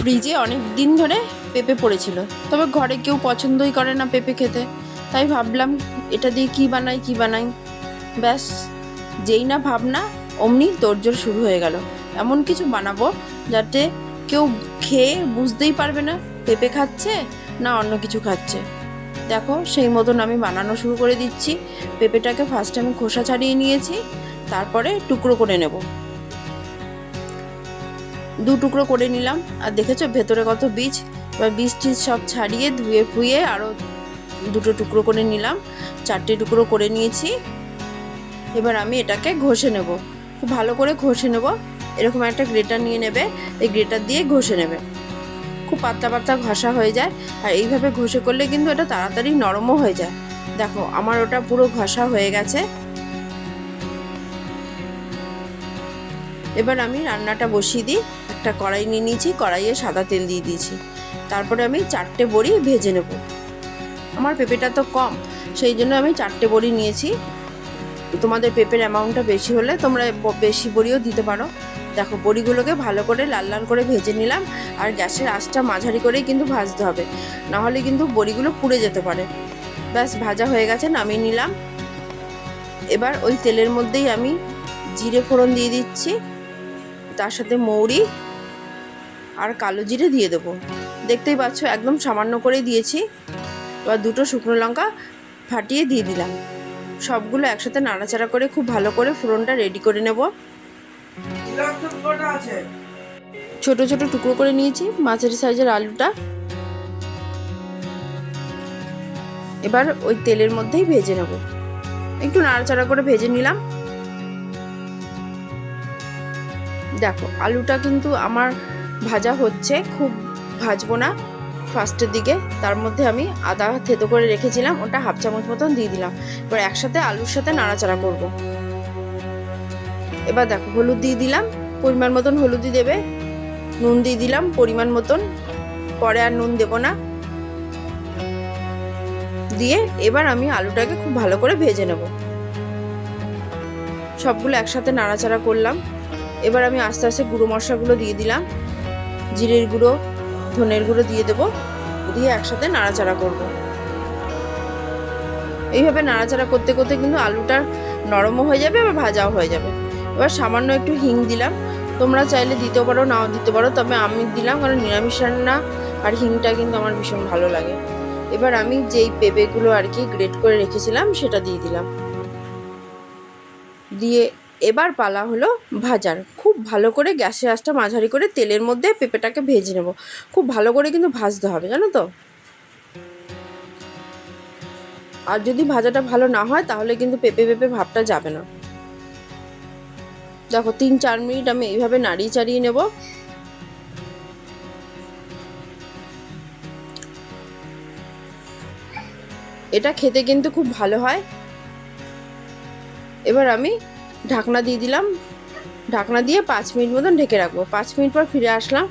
ফ্রিজে অনেক দিন ধরে পেঁপে পড়েছিল। তবে ঘরে কেউ পছন্দই করে না পেঁপে খেতে। তাই ভাবলাম, এটা দিয়ে কি বানাই কি বানাই? ব্যাস, যেই না ভাবনা, অমনি তোড়জোড় শুরু হয়ে গেল। এমন কিছু বানাবো যাতে কেউ খেয়ে বুঝতেই পারবে না পেঁপে খাচ্ছে না অন্য কিছু খাচ্ছে। দেখো, সেই মতন আমি বানানো শুরু করে দিচ্ছি। পেঁপেটাকে ফার্স্ট আমি খোসা ছাড়িয়ে নিয়েছি, তারপরে টুকরো করে নেব। দু টুকরো করে নিলাম। আর দেখেছ, ভেতরে কত বীজ? এবার বীজ টিজ সব ছাড়িয়ে, ধুয়ে ফুয়ে আরও দুটো টুকরো করে নিলাম। চারটে টুকরো করে নিয়েছি। এবার আমি এটাকে ঘষে নেব। খুব ভালো করে ঘষে নেব। এরকম একটা গ্রেটার নিয়ে নেবে। এই গ্রেটার দিয়ে ঘষে নেবে। খুব পাতলা পাতলা ঘষা হয়ে যায়। আর এইভাবে ঘষে করলে কিন্তু এটা তাড়াতাড়ি নরমও হয়ে যায়। দেখো, আমার ওটা পুরো ঘষা হয়ে গেছে। এবার আমি রান্নাটা বসিয়ে দিই। একটা কড়াই নিয়ে নিয়েছি, কড়াইয়ে সাদা তেল দিয়ে দিয়েছি। তারপরে আমি চারটে বড়ি ভেজে নেব। আমার পেঁপেটা তো কম, সেই জন্য আমি চারটে বড়ি নিয়েছি। তোমাদের পেঁপের অ্যামাউন্টটা বেশি হলে তোমরা বেশি বড়িও দিতে পারো। দেখো, বড়িগুলোকে ভালো করে লাল লাল করে ভেজে নিলাম, আর গ্যাসের আঁচটা মাঝারি করেই কিন্তু ভাজতে হবে। নাহলে কিন্তু বড়িগুলো পুড়ে যেতে পারে। ব্যাস, ভাজা হয়ে গেছে, নামিয়ে নিলাম। এবার ওই তেলের মধ্যেই আমি জিরে ফোড়ন দিয়ে দিচ্ছি। তার সাথে মৌরি আর কালো জিরে দিয়ে দেবো। দেখতেই পাচ্ছ, একদম সামান্য করেই দিয়েছি। এবার দুটো শুকনো লঙ্কা ফাটিয়ে দিয়ে দিলাম। সবগুলো একসাথে নাড়াচাড়া করে খুব ভালো করে ফোড়নটা রেডি করে নেব। ছোট ছোট টুকরো করে নিয়েছি, মাছের সাইজের আলুটা। এবার ওই তেলের মধ্যেই ভেজে নেব। একটু নাড়াচাড়া করে ভেজে নিলাম। দেখো, আলুটা কিন্তু আমার ভাজা হচ্ছে, খুব ভাজবো না। ফার্স্টের দিকে, তার মধ্যে আমি আদা থেতো করে রেখেছিলাম, ওটা হাফ চামচ মতন দিয়ে দিলাম। এবার একসাথে আলুর সাথে নাড়াচাড়া করব। এবার দেখো, হলুদ দিয়ে দিলাম, পরিমাণ মতন হলুদই দেবে। নুন দিয়ে দিলাম, পরিমাণ মতন। পরে আর নুন দেবো না। দিয়ে এবার আমি আলুটাকে খুব ভালো করে ভেজে নেব। সবগুলো একসাথে নাড়াচাড়া করলাম। এবার আমি আস্তে আস্তে গুঁড়ো মশলাগুলো দিয়ে দিলাম। জিরের গুঁড়ো, ধনের গুঁড়ো দিয়ে দেবো, দিয়ে একসাথে নাড়াচাড়া করব। এইভাবে নাড়াচাড়া করতে করতে কিন্তু আলুটা নরমও হয়ে যাবে, আবার ভাজাও হয়ে যাবে। এবার সামান্য একটু হিং দিলাম। তোমরা চাইলে দিতে পারো, নাও দিতে পারো, তবে আমি দিলাম কারণ নিরামিষ রান্না আর হিংটা কিন্তু আমার ভীষণ ভালো লাগে। এবার আমি যেই পেঁপেগুলো আর কি গ্রেট করে রেখেছিলাম, সেটা দিয়ে দিলাম। দিয়ে এবার পালা হলো ভাজার। খুব ভালো করে গ্যাসের আঁচটা মাঝারি করে তেলের মধ্যে পেঁপেটাকে ভেজে নেব। খুব ভালো করে কিন্তু ভাজতে হবে, জানো তো? আর যদি ভাজাটা ভালো না হয়, তাহলে কিন্তু পেঁপে পেঁপে ভাবটা যাবে না। দেখো, তিন চার মিনিট আমি এইভাবে নাড়িয়ে চাড়িয়ে নেব। এটা খেতে কিন্তু খুব ভালো হয়। এবার আমি ঢাকনা দিয়ে দিলাম। ঢাকনা দিয়ে পাঁচ মিনিট মতন ঢেকে রাখব। পাঁচ মিনিট পর ফিরে আসলাম।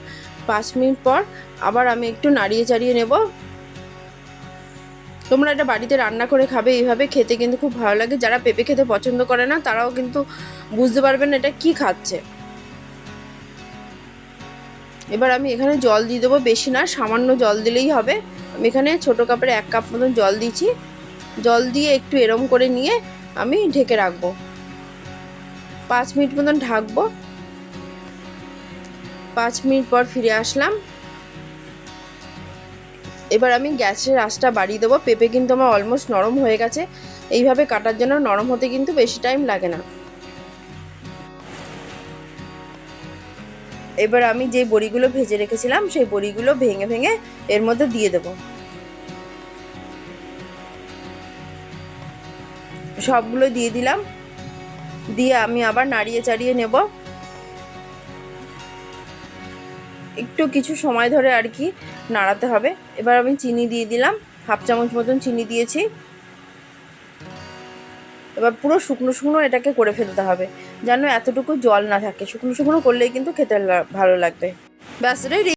পাঁচ মিনিট পর আবার আমি একটু নাড়িয়ে চাড়িয়ে নেব। তোমরা এটা বাড়িতে রান্না করে খাবে, এইভাবে খেতে কিন্তু খুব ভালো লাগে। যারা পেঁপে খেতে পছন্দ করে না, তারাও কিন্তু বুঝতে পারবেন না এটা কি খাচ্ছে। এবার আমি এখানে জল দিয়ে দেবো বেশি না, সামান্য জল দিলেই হবে। আমি এখানে ছোটো কাপের এক কাপ মতন জল দিয়েছি। জল দিয়ে একটু এরম করে নিয়ে আমি ঢেকে রাখব। পাঁচ মিনিট মতন ঢাকবো। পাঁচ মিনিট পর ফিরে আসলাম। এবার আমি গ্যাসের আঁচটা বাড়িয়ে দেবো। পেঁপে কিন্তু আমার অলমোস্ট নরম হয়ে গেছে। এইভাবে কাটার জন্য নরম হতে কিন্তু বেশি টাইম লাগে না। এবার আমি যে বড়িগুলো ভেজে রেখেছিলাম, সেই বড়িগুলো ভেঙে ভেঙে এর মধ্যে দিয়ে দেবো। সবগুলো দিয়ে দিলাম। দিয়ে আমি আবার নাড়িয়ে চাড়িয়ে নেব। একটু কিছু সময় ধরে আর কি নাড়াতে হবে। এবার আমি চিনি দিয়ে দিলাম, হাফ চামচ মতন চিনি দিয়েছি। এবার পুরো শুকনো শুকনো এটাকে করে ফেলতে হবে, যেন এতটুকু জল না থাকে। শুকনো শুকনো করলেই কিন্তু খেতে ভালো লাগবে। ব্যাস রেডি